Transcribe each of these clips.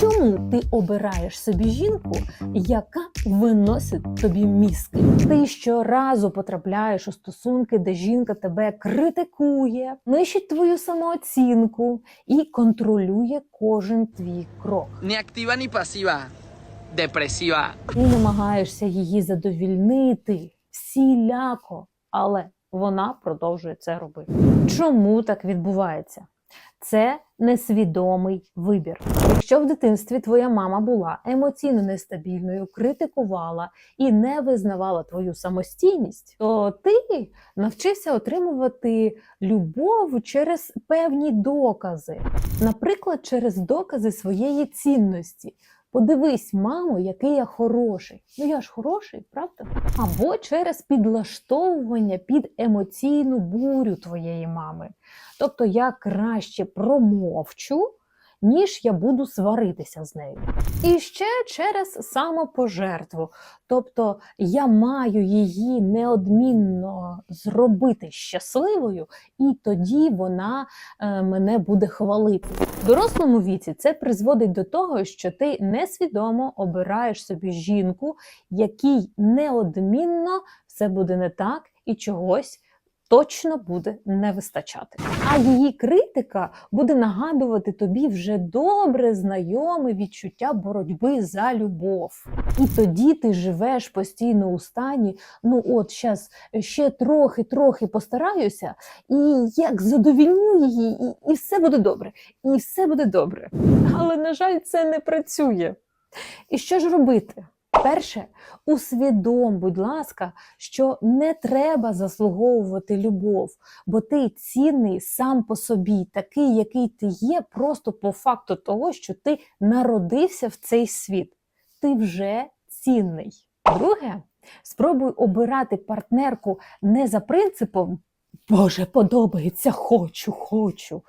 Чому ти обираєш собі жінку, яка виносить тобі мізки? Ти щоразу потрапляєш у стосунки, де жінка тебе критикує, нищить твою самооцінку і контролює кожен твій крок. Ni activa ni pasiva. Depresiva. Ти намагаєшся її задовільнити всіляко, але вона продовжує це робити. Чому так відбувається? Це несвідомий вибір. Якщо в дитинстві твоя мама була емоційно нестабільною, критикувала і не визнавала твою самостійність, то ти навчився отримувати любов через певні докази, наприклад, через докази своєї цінності. Подивись, мамо, який я хороший. Ну я ж хороший, правда? Або через підлаштовування під емоційну бурю твоєї мами. Тобто я краще промовчу, ніж я буду сваритися з нею. І ще через самопожертву. Тобто я маю її неодмінно зробити щасливою, і тоді вона е, мене буде хвалити. В дорослому віці це призводить до того, що ти несвідомо обираєш собі жінку, якій неодмінно все буде не так і чогось. Точно буде не вистачати. А її критика буде нагадувати тобі вже добре знайоме відчуття боротьби за любов. І тоді ти живеш постійно у стані. Ну, от щас ще трохи-трохи постараюся, і як задовільню її, і, і все буде добре. І все буде добре. Але, на жаль, це не працює. І що ж робити? Перше, усвідом, будь ласка, що не треба заслуговувати любов, бо ти цінний сам по собі, такий, який ти є, просто по факту того, що ти народився в цей світ. Ти вже цінний. Друге, спробуй обирати партнерку не за принципом. Боже, подобається, хочу, хочу.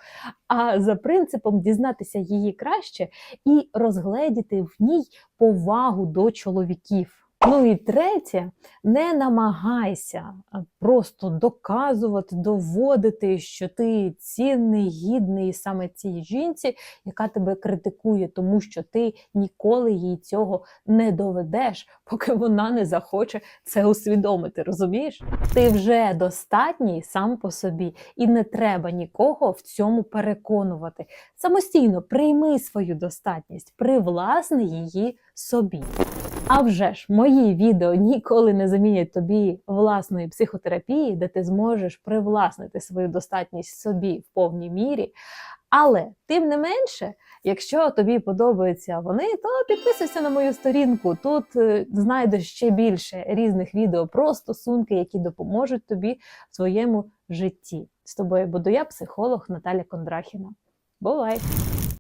А за принципом дізнатися її краще і розгледіти в ній повагу до чоловіків. Ну і третє, не намагайся просто доказувати, доводити, що ти цінний, гідний саме цій жінці, яка тебе критикує, тому що ти ніколи їй цього не доведеш, поки вона не захоче це усвідомити. Розумієш? Ти вже достатній сам по собі, і не треба нікого в цьому переконувати. Самостійно прийми свою достатність, привласни її собі. А вже ж, мої відео ніколи не замінять тобі власної психотерапії, де ти зможеш привласнити свою достатність собі в повній мірі. Але тим не менше, якщо тобі подобаються вони, то підписуйся на мою сторінку. Тут е, знайдеш ще більше різних відео про стосунки, які допоможуть тобі в своєму житті. З тобою буду я, психолог Наталя Кондрахіна. Бувай!